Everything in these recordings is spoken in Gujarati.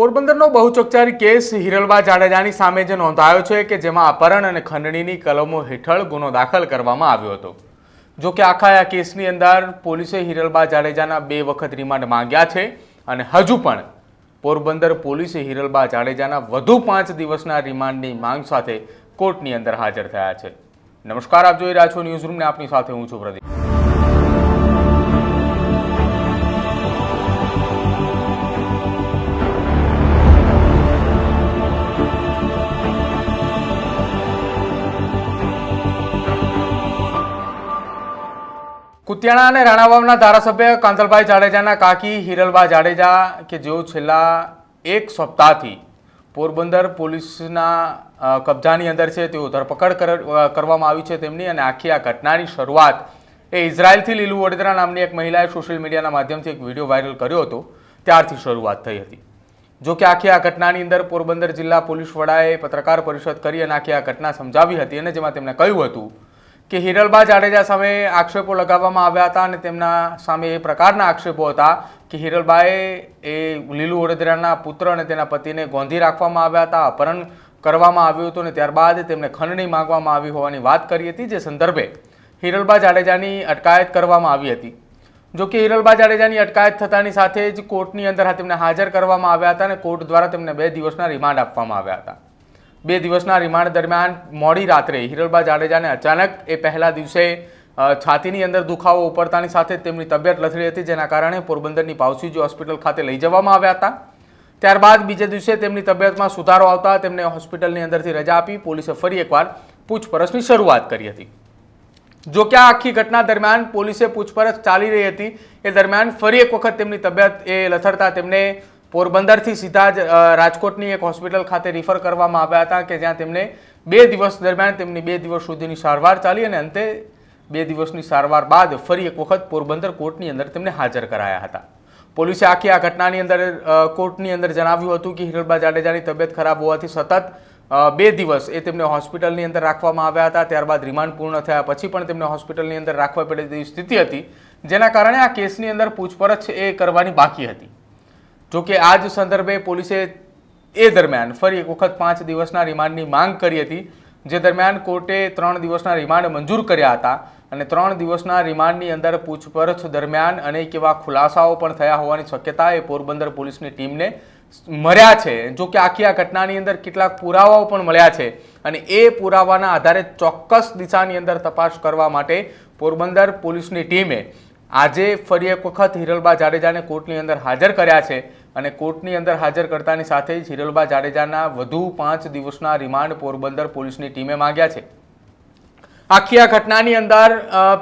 પોરબંદરનો બહુચકચારી કેસ હિરલબા જાડેજાની સામે જે નોંધાયો છે કે જેમાં અપહરણ અને ખંડણીની કલમો હેઠળ ગુનો દાખલ કરવામાં આવ્યો હતો. જો કે આખા આ કેસની અંદર પોલીસે હિરલબા જાડેજાના બે વખત રિમાન્ડ માંગ્યા છે અને હજુ પણ પોરબંદર પોલીસે હિરલબા જાડેજાના વધુ પાંચ દિવસના રિમાન્ડની માંગ સાથે કોર્ટની અંદર હાજર થયા છે. નમસ્કાર, આપ જોઈ રહ્યા છો ન્યૂઝ આપની સાથે હું છું પ્રદીપ. કુતિયાણા અને રાણાવાવના ધારાસભ્ય કાંતલભાઈ જાડેજાના કાકી હિરલબા જાડેજા કે જેઓ છેલ્લા એક સપ્તાહથી પોરબંદર પોલીસના કબજાની અંદર છે, તેઓ ધરપકડ કર- કરવામાં આવી છે તેમની અને આખી આ ઘટનાની શરૂઆત એ ઇઝરાયલથી લીલુ વડોદરા નામની એક મહિલાએ સોશિયલ મીડિયાના માધ્યમથી એક વીડિયો વાયરલ કર્યો હતો. ત્યારથી શરૂઆત થઈ હતી. જો કે આખી આ ઘટનાની અંદર પોરબંદર જિલ્લા પોલીસ વડાએ પત્રકાર પરિષદ કરી અને આખી આ ઘટના સમજાવી હતી અને જેમાં તેમણે કહ્યું હતું કે હિરલબા જાડેજા સામે આક્ષેપો લગાવવામાં આવ્યા હતા અને તેમના સામે એ પ્રકારના આક્ષેપો હતા કે હિરલબાએ એ લીલુ વડોદરાના પુત્ર અને તેના પતિને ગોંધી રાખવામાં આવ્યા હતા, અપહરણ કરવામાં આવ્યું હતું અને ત્યારબાદ તેમને ખંડણી માંગવામાં આવી હોવાની વાત કરી હતી, જે સંદર્ભે હિરલબા જાડેજાની અટકાયત કરવામાં આવી હતી. જો કે હિરલબા જાડેજાની અટકાયત થતાની સાથે જ કોર્ટની અંદર તેમને હાજર કરવામાં આવ્યા હતા અને કોર્ટ દ્વારા તેમને બે દિવસના રિમાન્ડ આપવામાં આવ્યા હતા. બે દિવસના રિમાન્ડ દરમિયાન મોડી રાત્રે હિરલબા જાડેજાને અચાનક એ પહેલા દિવસે છાતીની અંદર દુખાવો ઉપડતાની સાથે તેમની તબિયત લથડી હતી, જેના કારણે પોરબંદરની પાવસીજી હોસ્પિટલ ખાતે લઈ જવામાં આવ્યા હતા. ત્યારબાદ બીજે દિવસે તેમની તબિયતમાં સુધારો આવતા તેમને હોસ્પિટલની અંદરથી રજા આપી પોલીસે ફરી એકવાર પૂછપરછની શરૂઆત કરી હતી. જો કે આ આખી ઘટના દરમિયાન પોલીસે પૂછપરછ ચાલી રહી હતી. એ દરમિયાન ફરી એક વખત તેમની તબિયત એ લથડતા તેમને પોરબંદરથી સીધા જ રાજકોટની એક હોસ્પિટલ ખાતે રિફર કરવામાં આવ્યા હતા કે જ્યાં તેમને બે દિવસ દરમિયાન તેમની બે દિવસ સુધીની સારવાર ચાલી અને અંતે બે દિવસની સારવાર બાદ ફરી એક વખત પોરબંદર કોર્ટની અંદર તેમને હાજર કરાયા હતા. પોલીસે આખી આ ઘટનાની અંદર કોર્ટની અંદર જણાવ્યું હતું કે હિરલબા જાડેજાની તબિયત ખરાબ હોવાથી સતત બે દિવસ એ તેમને હોસ્પિટલની અંદર રાખવામાં આવ્યા હતા, ત્યારબાદ રિમાન્ડ પૂર્ણ થયા પછી પણ તેમને હોસ્પિટલની અંદર રાખવા પડે તેવી સ્થિતિ હતી, જેના કારણે આ કેસની અંદર પૂછપરછ એ કરવાની બાકી હતી. જો કે આ જ સંદર્ભે પોલીસે એ દરમિયાન ફરી એક વખત પાંચ દિવસના રિમાન્ડની માંગ કરી હતી, જે દરમિયાન કોર્ટે ત્રણ દિવસના રિમાન્ડ મંજૂર કર્યા હતા અને ત્રણ દિવસના રિમાન્ડની અંદર પૂછપરછ દરમિયાન અનેક એવા ખુલાસાઓ પણ થયા હોવાની શક્યતા એ પોરબંદર પોલીસની ટીમને મળ્યા છે. જો કે આખી આ ઘટનાની અંદર કેટલાક પુરાવાઓ પણ મળ્યા છે અને એ પુરાવાના આધારે ચોક્કસ દિશાની અંદર તપાસ કરવા માટે પોરબંદર પોલીસની ટીમે આજે ફરી એક વખત હિરલબા જાડેજાને કોર્ટની અંદર હાજર કર્યા છે અને કોર્ટની અંદર હાજર કરતાની સાથે જ હિરલબા જાડેજાના વધુ પાંચ દિવસના રિમાન્ડ પોરબંદર પોલીસની ટીમે માંગ્યા છે. આખી આ ઘટનાની અંદર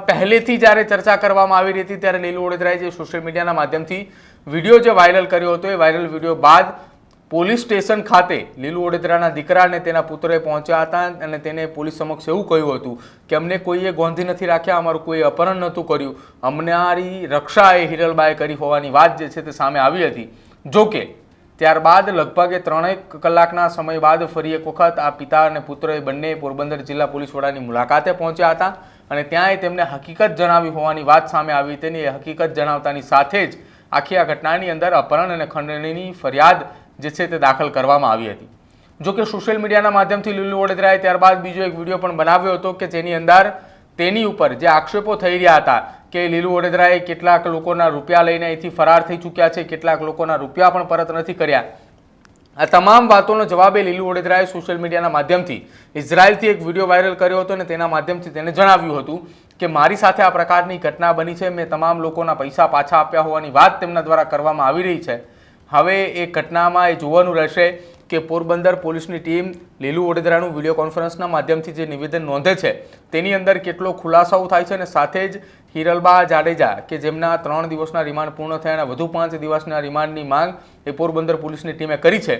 પહેલેથી જ્યારે ચર્ચા કરવામાં આવી રહી હતી ત્યારે લીલુ વડોદરાએ જે સોશિયલ મીડિયાના માધ્યમથી વીડિયો જે વાયરલ કર્યો હતો, એ વાયરલ વીડિયો બાદ પોલીસ સ્ટેશન ખાતે લીલુ વડોદરાના દીકરા અને તેના પુત્રએ પહોંચ્યા હતા અને તેને પોલીસ સમક્ષ એવું કહ્યું હતું કે અમને કોઈએ ગોંધી નથી રાખ્યા, અમારું કોઈ અપહરણ નહોતું કર્યું. અમારી રક્ષા એ હિરલબાએ કરી હોવાની વાત જે છે તે સામે આવી હતી. જોકે ત્યારબાદ લગભગ ત્રણેક કલાકના સમય બાદ ફરી એક વખત આ પિતા અને પુત્ર એ બંને પોરબંદર જિલ્લા પોલીસ વડાની મુલાકાતે પહોંચ્યા હતા અને ત્યાંય તેમને હકીકત જણાવી હોવાની વાત સામે આવી. તેની હકીકત જણાવતાની સાથે જ આખી આ ઘટનાની અંદર અપહરણ અને ખંડણીની ફરિયાદ જે છે તે દાખલ કરવામાં આવી હતી. જો કે સોશિયલ મીડિયાના માધ્યમથી લીલુ વડોદરાએ ત્યારબાદ બીજો એક વીડિયો પણ બનાવ્યો હતો કે જેની અંદર તેની ઉપર જે આક્ષેપો થઈ રહ્યા હતા કે લીલુ વડોદરાએ કેટલાક લોકોના રૂપિયા લઈને અહીંથી ફરાર થઈ ચૂક્યા છે, કેટલાક લોકોના રૂપિયા પણ પરત નથી કર્યા. આ તમામ વાતોનો જવાબ એ લીલુ વડોદરાએ સોશિયલ મીડિયાના માધ્યમથી, ઇઝરાયલથી એક વીડિયો વાયરલ કર્યો હતો અને તેના માધ્યમથી તેને જણાવ્યું હતું કે મારી સાથે આ પ્રકારની ઘટના બની છે, મેં તમામ લોકોના પૈસા પાછા આપ્યા હોવાની વાત તેમના દ્વારા કરવામાં આવી રહી છે. હવે એ ઘટનામાં એ જોવાનું રહેશે કે પોરબંદર પોલીસની ટીમ લીલુ વડોદરાનું વીડિયો કોન્ફરન્સના માધ્યમથી જે નિવેદન નોંધે છે, તેની અંદર કેટલો ખુલાસાઓ થાય છે અને સાથે જ હિરલબા જાડેજા, કે જેમના ત્રણ દિવસના રિમાન્ડ પૂર્ણ થયા અને વધુ પાંચ દિવસના રિમાન્ડની માંગ એ પોરબંદર પોલીસની ટીમે કરી છે,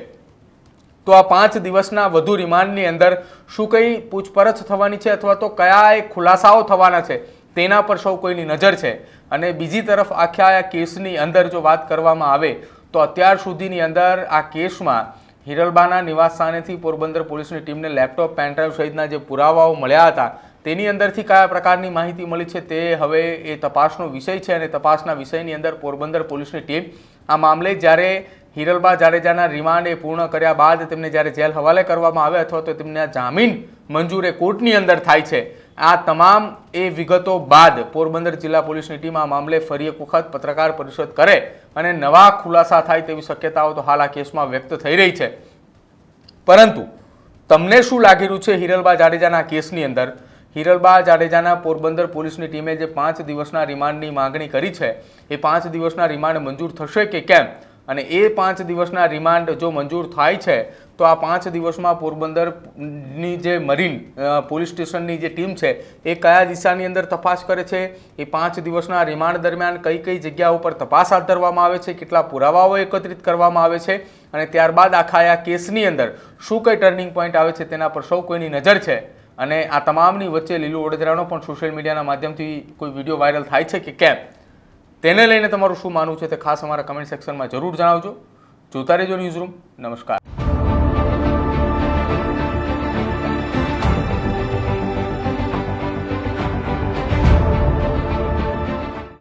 તો આ પાંચ દિવસના વધુ રિમાન્ડની અંદર શું કંઈ પૂછપરછ થવાની છે અથવા તો કયા એ ખુલાસાઓ થવાના છે, તેના પર સૌ કોઈની નજર છે, અને બીજી તરફ આખા આ કેસની અંદર જો વાત કરવામાં આવે તો અત્યાર સુધીની અંદર આ કેસમાં હિરલબાના નિવાસ સ્થાનેથી પોરબંદર પોલીસની ટીમને લેપટોપ પેનડ્રાઈવ સહિતના જે પુરાવાઓ મળ્યા હતા, તેની અંદરથી કયા પ્રકારની માહિતી મળી છે તે હવે એ તપાસનો વિષય છે અને તપાસના વિષયની અંદર પોરબંદર પોલીસની ટીમ આ મામલે જ્યારે હિરલબા જાડેજાના રિમાન્ડ એ પૂર્ણ કર્યા બાદ તેમને જ્યારે જેલ હવાલે કરવામાં આવે અથવા તો તેમના જામીન મંજૂર એ કોર્ટની અંદર થાય છે આ તમામ એ વિગતો બાદ પોરબંદર જિલ્લા પોલીસની ટીમ આ મામલે ફરી એક વખત પત્રકાર પરિષદ કરે અને નવા ખુલાસા થાય તેવી શક્યતાઓ તો હાલ આ કેસમાં વ્યક્ત થઈ રહી છે. પરંતુ તમને શું લાગી રહ્યું છે હિરલબા જાડેજાના કેસની અંદર? હિરલબા જાડેજાના પોરબંદર પોલીસની ટીમે જે પાંચ દિવસના રિમાન્ડની માગણી કરી છે, એ પાંચ દિવસના રિમાન્ડ મંજૂર થશે કે કેમ? અને એ પાંચ દિવસના રિમાન્ડ જો મંજૂર થાય છે, તો આ પાંચ દિવસમાં પોરબંદરની જે મરીન પોલીસ સ્ટેશનની જે ટીમ છે, એ કયા દિશાની અંદર તપાસ કરે છે? એ પાંચ દિવસના રિમાન્ડ દરમિયાન કઈ કઈ જગ્યા ઉપર તપાસ હાથ ધરવામાં આવે છે? કેટલા પુરાવાઓ એકત્રિત કરવામાં આવે છે? અને ત્યારબાદ આખા આ કેસની અંદર શું કઈ ટર્નિંગ પોઈન્ટ આવે છે તેના પર સૌ કોઈની નજર છે? અને આ તમામની વચ્ચે લીલું વડોદરાનો પણ સોશિયલ મીડિયાના માધ્યમથી કોઈ વીડિયો વાયરલ થાય છે કે કેમ? તેને લઈને તમારું શું માનવું છે તે ખાસ અમારા કમેન્ટ સેક્શનમાં જરૂર જણાવજો. જોતા રહેજો ન્યૂઝરૂમ નમસ્કાર.